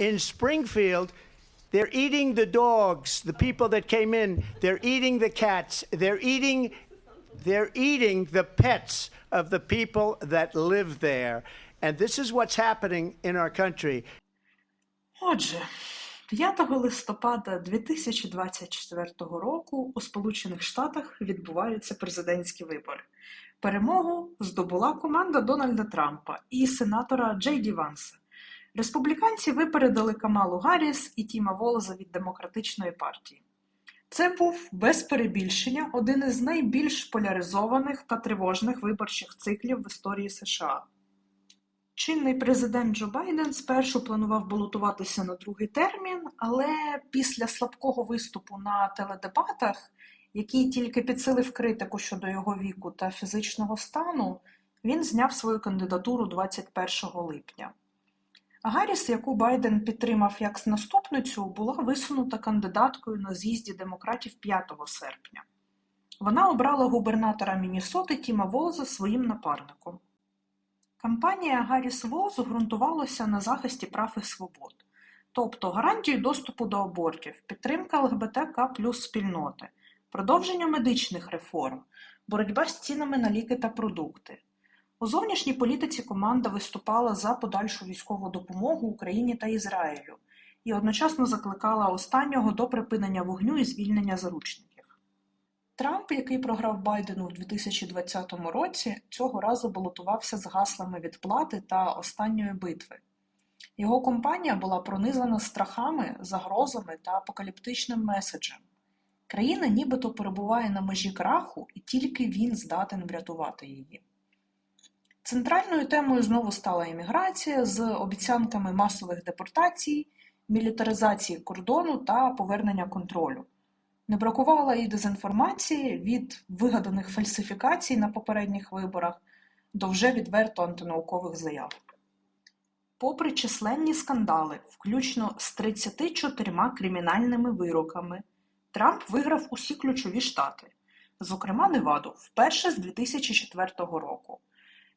in Springfield, they're eating the dogs, the people that came in, they're eating the cats, they're eating they're eating the pets of the people that live there. And this is what's happening in our country. Отже, 5 листопада 2024 року у Сполучених Штатах відбуваються президентські вибори. Перемогу здобула команда Дональда Трампа і сенатора Джей Ді Ванса. Республіканці випередили Камалу Гарріс і Тіма Волоза від демократичної партії. Це був без перебільшення один із найбільш поляризованих та тривожних виборчих циклів в історії США. Чинний президент Джо Байден спершу планував балотуватися на другий термін, але після слабкого виступу на теледебатах, який тільки підсилив критику щодо його віку та фізичного стану, він зняв свою кандидатуру 21 липня. Гарріс, яку Байден підтримав як наступницю, була висунута кандидаткою на з'їзді демократів 5 серпня. Вона обрала губернатора Міннесоти Тіма Волза своїм напарником. Кампанія Гарріс Волз ґрунтувалася на захисті прав і свобод, тобто гарантії доступу до абортів, підтримка ЛГБТК плюс спільноти, продовження медичних реформ, боротьба з цінами на ліки та продукти. У зовнішній політиці команда виступала за подальшу військову допомогу Україні та Ізраїлю і одночасно закликала останнього до припинення вогню і звільнення заручників. Трамп, який програв Байдену в 2020 році, цього разу балотувався з гаслами відплати та останньої битви. Його компанія була пронизана страхами, загрозами та апокаліптичним меседжем. Країна нібито перебуває на межі краху, і тільки він здатен врятувати її. Центральною темою знову стала імміграція з обіцянками масових депортацій, мілітаризації кордону та повернення контролю. Не бракувало і дезінформації від вигаданих фальсифікацій на попередніх виборах до вже відверто антинаукових заяв. Попри численні скандали, включно з 34 кримінальними вироками, Трамп виграв усі ключові штати, зокрема Неваду, вперше з 2004 року.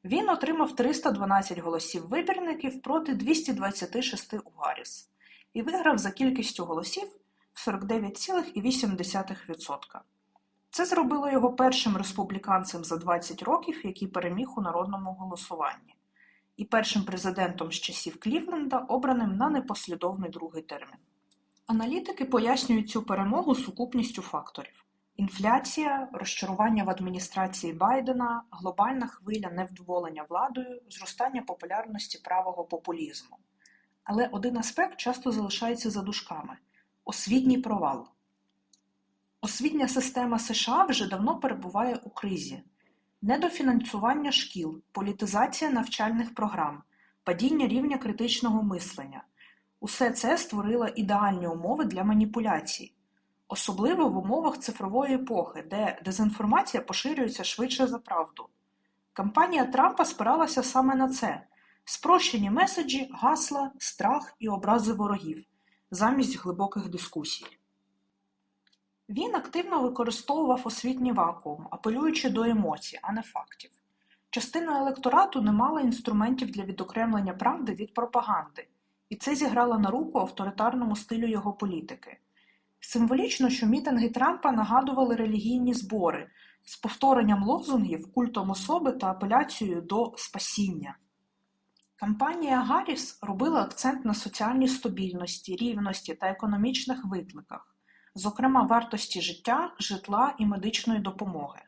Він отримав 312 голосів вибірників проти 226 у Гарріс і виграв за кількістю голосів 49,8%. Це зробило його першим республіканцем за 20 років, який переміг у народному голосуванні, і першим президентом з часів Клівленда, обраним на непослідовний другий термін. Аналітики пояснюють цю перемогу сукупністю факторів. Інфляція, розчарування в адміністрації Байдена, глобальна хвиля невдоволення владою, зростання популярності правого популізму. Але один аспект часто залишається за дужками – освітній провал. Освітня система США вже давно перебуває у кризі. Недофінансування шкіл, політизація навчальних програм, падіння рівня критичного мислення – усе це створило ідеальні умови для маніпуляцій. Особливо в умовах цифрової епохи, де дезінформація поширюється швидше за правду. Кампанія Трампа спиралася саме на це спрощені меседжі, гасла, страх і образи ворогів замість глибоких дискусій. Він активно використовував освітній вакуум, апелюючи до емоцій, а не фактів. Частина електорату не мала інструментів для відокремлення правди від пропаганди, і це зіграло на руку авторитарному стилю його політики. Символічно, що мітинги Трампа нагадували релігійні збори з повторенням лозунгів, культом особи та апеляцією до спасіння. Кампанія Гарріс робила акцент на соціальній стабільності, рівності та економічних викликах, зокрема вартості життя, житла і медичної допомоги.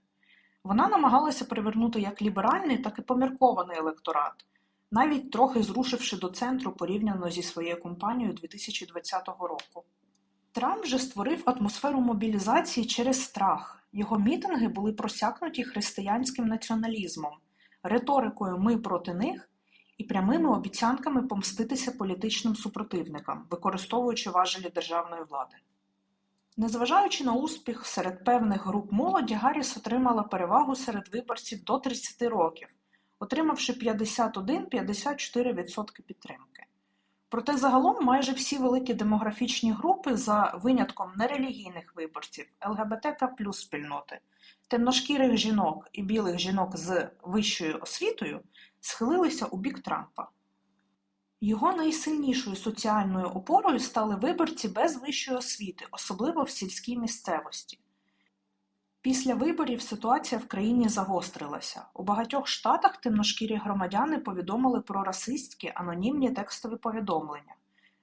Вона намагалася привернути як ліберальний, так і поміркований електорат, навіть трохи зрушивши до центру порівняно зі своєю компанією 2020 року. Трамп же створив атмосферу мобілізації через страх. Його мітинги були просякнуті християнським націоналізмом, риторикою Ми проти них і прямими обіцянками помститися політичним супротивникам, використовуючи важелі державної влади. Незважаючи на успіх серед певних груп молоді, Гарріс отримала перевагу серед виборців до 30 років, отримавши 51-54% підтримки. Проте загалом майже всі великі демографічні групи, за винятком нерелігійних виборців, ЛГБТК плюс спільноти, темношкірих жінок і білих жінок з вищою освітою, схилилися у бік Трампа. Його найсильнішою соціальною опорою стали виборці без вищої освіти, особливо в сільській місцевості. Після виборів ситуація в країні загострилася. У багатьох штатах темношкірі громадяни повідомили про расистські анонімні текстові повідомлення,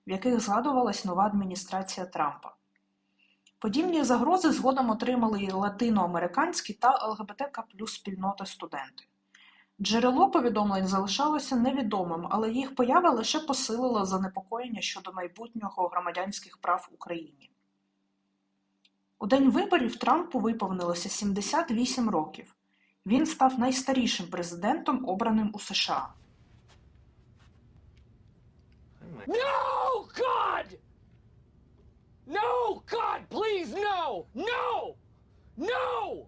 в яких згадувалась нова адміністрація Трампа. Подібні загрози згодом отримали і латиноамериканські та ЛГБТК плюс спільноти студенти. Джерело повідомлень залишалося невідомим, але їх поява лише посилила занепокоєння щодо майбутнього громадянських прав в Україні. У день виборів Трампу виповнилося 78 років. Він став найстарішим президентом, обраним у США. No, God! No, God, please, no! No! No!